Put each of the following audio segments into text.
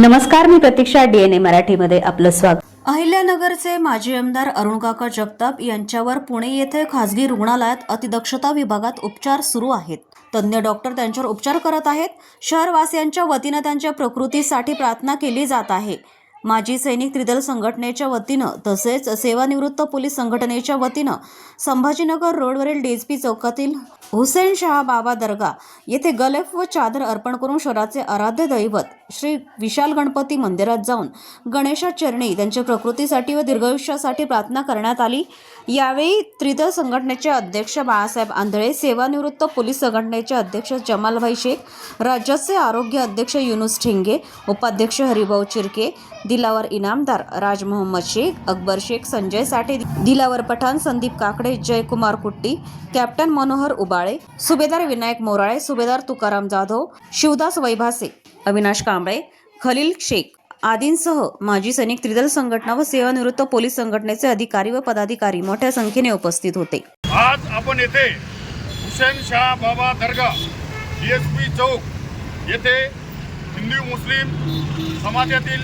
नमस्कार मी प्रतीक्षा डीएनए मराठीमध्ये आपलं स्वागत. अहिल्यानगरचे माजी आमदार अरुणकाका जगताप यांच्यावर पुणे येथे खासगी रुग्णालयात अतिदक्षता विभागात उपचार सुरू आहेत. तज्ज्ञ डॉक्टर त्यांच्यावर उपचार करत आहेत. शहरवासियांच्या वतीनं त्यांच्या प्रकृतीसाठी प्रार्थना केली जात आहे. माजी सैनिक त्रिदल संघटनेच्या वतीनं तसेच सेवानिवृत्त पोलीस संघटनेच्या वतीनं संभाजीनगर रोडवरील डीएसपी चौकातील हुसेन शहा बाबा दर्गा येथे गलेफ व चादर अर्पण करून शहराचे आराध्य दैवत श्री विशाल गणपती मंदिरात जाऊन गणेशा चरणी त्यांच्या प्रकृतीसाठी व दीर्घायुष्यासाठी प्रार्थना करण्यात आली. यावेळी त्रिदल संघटनेचे अध्यक्ष बाळासाहेब आंधळे सेवानिवृत्त पोलीस संघटनेचे अध्यक्ष जमालभाई शेख राज्याचे आरोग्य अध्यक्ष युनुस ठिंगे उपाध्यक्ष हरिभाऊ चिरके दिलावर इनामदार राज मोहम्मद शेख अकबर शेख संजय साठे दिलावर पठाण संदीप काकडे जयकुमार कुट्टी कॅप्टन मनोहर उबाळे सुभेदार विनायक मोराळे सुभेदार तुकाराम जाधव शिवदास वैभासे अविनाश कांबळे खलील शेख आदींसह माजी सैनिक त्रिदल संघटना व सेवानिवृत्त पोलीस संघटनेचे अधिकारी व पदाधिकारी मोठ्या संख्येने उपस्थित होते. आज आपण येथे हुसेन शाह बाबा दर्गा डीएसपी चौक येथे हिंदू मुस्लिम समाजातील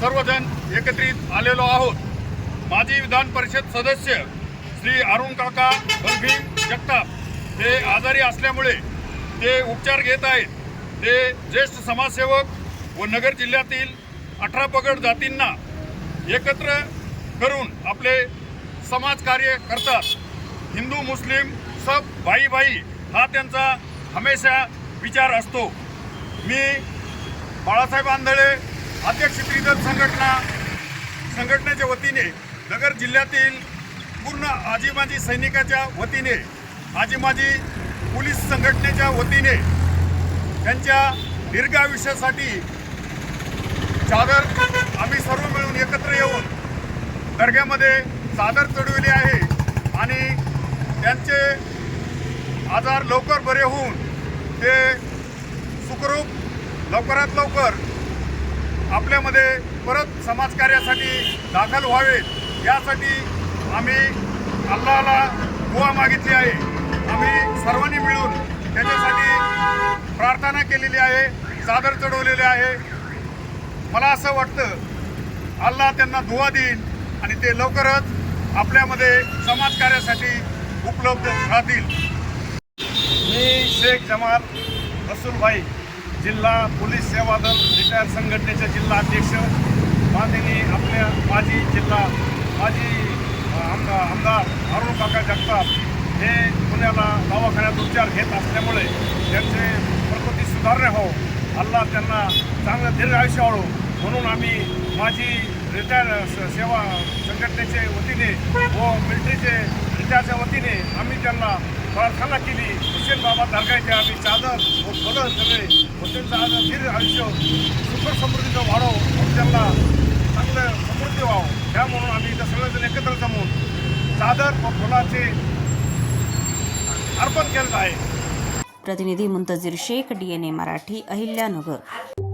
सर्वजण एकत्रित आलेलो आहोत. माजी विधान परिषद सदस्य श्री अरुण काका बलभीम जगताप हे आजारी असल्यामुळे ते उपचार घेत आहेत. ते ज्येष्ठ समाजसेवक व नगर जिल्ह्यातील अठरा पगड जातींना एकत्र करून आपले समाजकार्य करतात. हिंदू मुस्लिम सब भाई भाई हा त्यांचा हमेशा विचार असतो. मी बाळासाहेब आंधळे अध्यक्ष त्रिदल संघटना संघटनेच्या वतीने नगर जिल्ह्यातील पूर्ण आजीमाजी सैनिकाच्या वतीने आजीमाजी पोलीस संघटनेच्या वतीने त्यांच्या दीर्घायुष्यासाठी चादर आम्ही सर्व मिळून एकत्र येऊन दर्ग्यामध्ये चादर चढविली आहे आणि त्यांचे आजार लवकर बरे होऊन ते सुखरूप लवकरात लवकर आपल्यामध्ये परत समाजकार्यासाठी दाखल व्हावेत यासाठी आम्ही अल्लाला दुवा मागितली आहे. आम्ही सर्वांनी मिळून प्रार्थना केलेली आहे चादर चढवलेले आहे. मला असं वाटतं अल्लाह त्यांना दुवा देईल आणि ते लवकरच आपल्यामध्ये समाजकार्यासाठी उपलब्ध राहतील. मी शेख जमाल रसूलभाई जिल्हा पोलीस सेवा दल रिटायर संघटनेचे जिल्हा अध्यक्ष. माननीय आपल्या माजी जिल्हा माजी आमदार आमदार अरुण काका जगताप हे पुण्याला दवाखान्यात उपचार घेत असल्यामुळे त्यांचे सुधारणे हो. अल्लाह त्यांना चांगलं दीर्घ आयुष्य वाढो. म्हणून आम्ही माझी रिटायर स- सेवा संघटनेचे वतीने व मिलिटरीचे रिटायरच्या वतीने आम्ही त्यांना प्रार्थना केली. हुसेन बाबा दर्गाचे आम्ही चादर व फलं सगळे व आज दीर्घ आयुष्य सुखर समृद्धीचं वाढो म्हणून त्यांना चांगलं समृद्धी व्हावं. त्या म्हणून आम्ही इथं सगळेजण एकत्र जमून चादर व फुलाचे अर्पण केलं आहे. प्रतिनिधी मुंतजीर शेख डीएनए मराठी अहिल्यानगर.